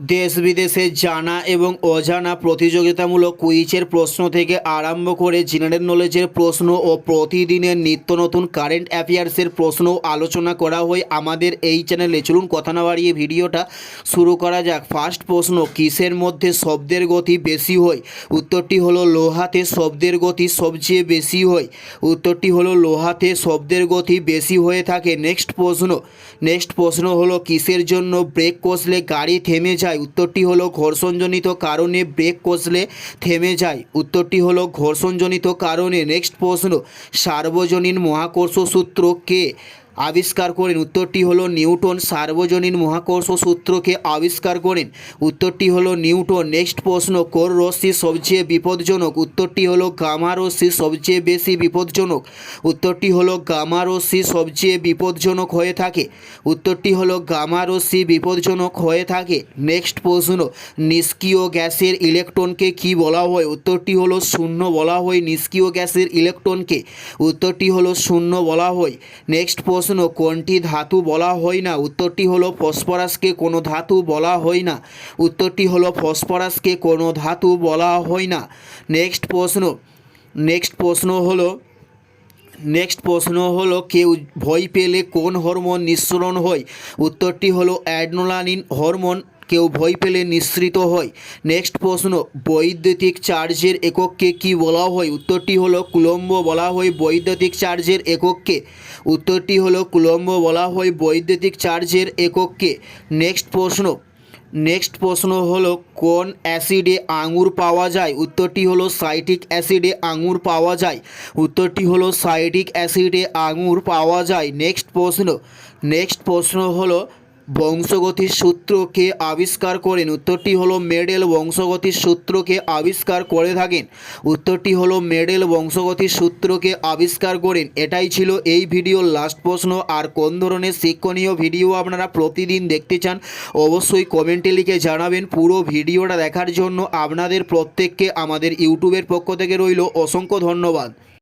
দেশ বিদেশে জানা এবং অজানা প্রতিযোগিতামূলক কুইজের প্রশ্ন থেকে আরম্ভ করে জেনারেল নলেজের প্রশ্ন ও প্রতিদিনের নিত্য নতুন কারেন্ট অ্যাফেয়ার্সের প্রশ্ন আলোচনা করা হয় আমাদের এই চ্যানেলে। চলুন কথা না বাড়িয়ে ভিডিওটা শুরু করা যাক। ফার্স্ট প্রশ্ন, কিসের মধ্যে শব্দের গতি বেশি হয়? উত্তরটি হলো, লোহাতে শব্দের গতি সবচেয়ে বেশি হয়। উত্তরটি হলো, লোহাতে শব্দের গতি বেশি হয়ে থাকে। নেক্সট প্রশ্ন নেক্সট প্রশ্ন হলো, কিসের জন্য ব্রেক কষলে গাড়ি থেমে যায়? উত্তরটি হলো, ঘর্ষণজনিত কারণে ব্রেক কষলে থেমে যায়। উত্তরটি হলো, ঘর্ষণজনিত কারণে। নেক্সট প্রশ্ন, সার্বজনীন মহাকর্ষ সূত্র কে আবিষ্কার করেন। উত্তরটি হলো নিউটন সার্বজনীন মহাকর্ষ সূত্রকে আবিষ্কার করেন। উত্তরটি হলো নিউটন। নেক্সট প্রশ্ন, কোর রশ্মি সবচেয়ে বিপজ্জনক? উত্তরটি হলো গামা রশ্মি সবচেয়ে বেশি বিপজ্জনক। উত্তরটি হলো গামা রশ্মি সবচেয়ে বিপজ্জনক হয়ে থাকে। উত্তরটি হলো গামা রশ্মি হয়ে থাকে। নেক্সট প্রশ্ন, নিষ্ক্রিয় গ্যাসের ইলেকট্রনকে কি বলা হয়? উত্তরটি হলো শূন্য বলা হয় নিষ্ক্রিয় গ্যাসের ইলেকট্রনকে। উত্তরটি হলো শূন্য বলা হয়। নেক্সট প্রশ্ন কোনটি ধাতু বলা হয় না? উত্তরটি হলো ফসফরাসকে কোনো ধাতু বলা হয় না। উত্তরটি হলো ফসফরাসকে কোনো ধাতু বলা হয় না। নেক্সট প্রশ্ন নেক্সট প্রশ্ন হলো, নেক্সট প্রশ্ন হলো, কেউ ভয় পেলে কোন হরমোন নিঃসরণ হয়? উত্তরটি হলো অ্যাডনোলানিন হরমোন। কেউ ভয় পেলে নিঃসৃত হয়। নেক্সট প্রশ্ন, বৈদ্যুতিক চার্জের একককে কি বলা হয়? উত্তরটি হলো কুলম্ব বলা হয় বৈদ্যুতিক চার্জের একককে উত্তরটি হলো কুলম্ব বলা হয় বৈদ্যুতিক চার্জের একককে নেক্সট প্রশ্ন নেক্সট প্রশ্ন হলো কোন অ্যাসিডে আঙুর পাওয়া যায়? উত্তরটি হলো সাইটিক অ্যাসিডে আঙুর পাওয়া যায়। উত্তরটি হলো সাইটিক অ্যাসিডে আঙুর পাওয়া যায়। নেক্সট প্রশ্ন নেক্সট প্রশ্ন হলো বংশগতির সূত্রকে আবিষ্কার করেন। উত্তরটি হলো মেডেল বংশগতির সূত্রকে আবিষ্কার করে থাকেন। উত্তরটি হলো মেডেল বংশগতির সূত্রকে আবিষ্কার করেন। এটাই ছিল এই ভিডিওর লাস্ট প্রশ্ন। আর কোন ধরনের শিক্ষণীয় ভিডিও আপনারা প্রতিদিন দেখতে চান, অবশ্যই কমেন্টে লিখে জানাবেন। পুরো ভিডিওটা দেখার জন্য আপনাদের প্রত্যেককে আমাদের ইউটিউবের পক্ষ থেকে রইল অসংখ্য ধন্যবাদ।